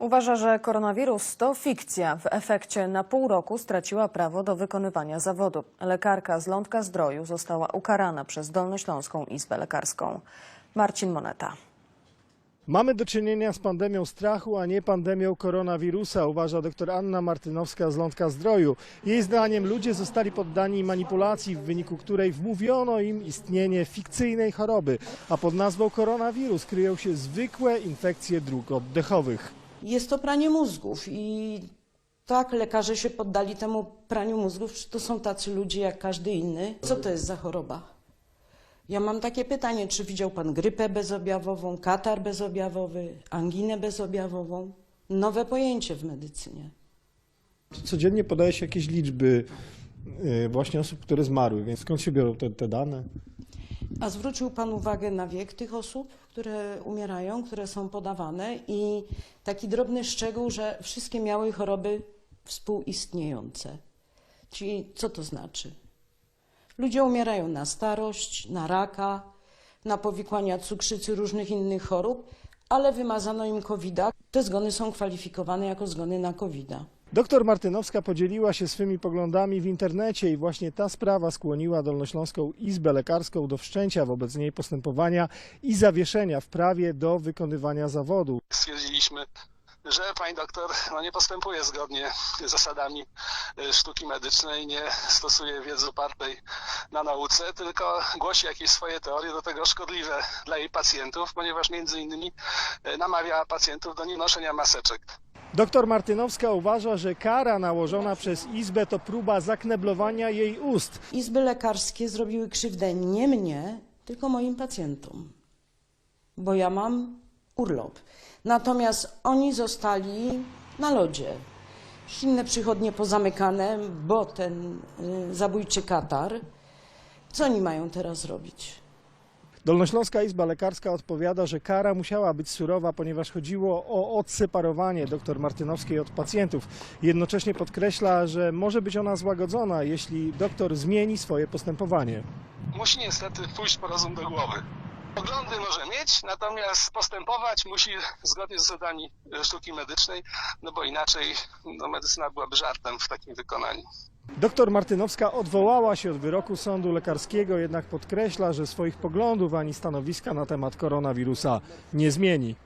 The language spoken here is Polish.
Uważa, że koronawirus to fikcja. W efekcie na pół roku straciła prawo do wykonywania zawodu. Lekarka z Lądka Zdroju została ukarana przez Dolnośląską Izbę Lekarską. Marcin Moneta. Mamy do czynienia z pandemią strachu, a nie pandemią koronawirusa, uważa dr Anna Martynowska z Lądka Zdroju. Jej zdaniem ludzie zostali poddani manipulacji, w wyniku której wmówiono im istnienie fikcyjnej choroby, a pod nazwą koronawirus kryją się zwykłe infekcje dróg oddechowych. Jest to pranie mózgów i tak lekarze się poddali temu praniu mózgów, to są tacy ludzie jak każdy inny. Co to jest za choroba? Ja mam takie pytanie, czy widział pan grypę bezobjawową, katar bezobjawowy, anginę bezobjawową? Nowe pojęcie w medycynie. Codziennie podaje się jakieś liczby y, właśnie osób, które zmarły, więc skąd się biorą te, te dane? A zwrócił Pan uwagę na wiek tych osób, które umierają, które są podawane i taki drobny szczegół, że wszystkie miały choroby współistniejące. Czyli co to znaczy? Ludzie umierają na starość, na raka, na powikłania cukrzycy, różnych innych chorób, ale wymazano im covid -a. Te zgony są kwalifikowane jako zgony na covid -a. Doktor Martynowska podzieliła się swymi poglądami w internecie i właśnie ta sprawa skłoniła Dolnośląską Izbę Lekarską do wszczęcia wobec niej postępowania i zawieszenia w prawie do wykonywania zawodu. stwierdziliśmy, że pani doktor no, nie postępuje zgodnie z zasadami y, sztuki medycznej, nie stosuje wiedzy opartej na nauce, tylko głosi jakieś swoje teorie, do tego szkodliwe dla jej pacjentów, ponieważ między innymi y, namawia pacjentów do nienoszenia maseczek. Doktor Martynowska uważa, że kara nałożona przez Izbę to próba zakneblowania jej ust. Izby lekarskie zrobiły krzywdę nie mnie, tylko moim pacjentom, bo ja mam urlop. Natomiast oni zostali na lodzie. Inne przychodnie pozamykane, bo ten y, zabójczy katar. Co oni mają teraz robić? Dolnośląska Izba Lekarska odpowiada, że kara musiała być surowa, ponieważ chodziło o odseparowanie dr Martynowskiej od pacjentów. Jednocześnie podkreśla, że może być ona złagodzona, jeśli doktor zmieni swoje postępowanie. Musi niestety pójść po rozum do głowy. Poglądy może mieć, natomiast postępować musi zgodnie z zasadami y, sztuki medycznej, no bo inaczej no, medycyna byłaby żartem w takim wykonaniu. Doktor Martynowska odwołała się od wyroku sądu lekarskiego, jednak podkreśla, że swoich poglądów ani stanowiska na temat koronawirusa nie zmieni.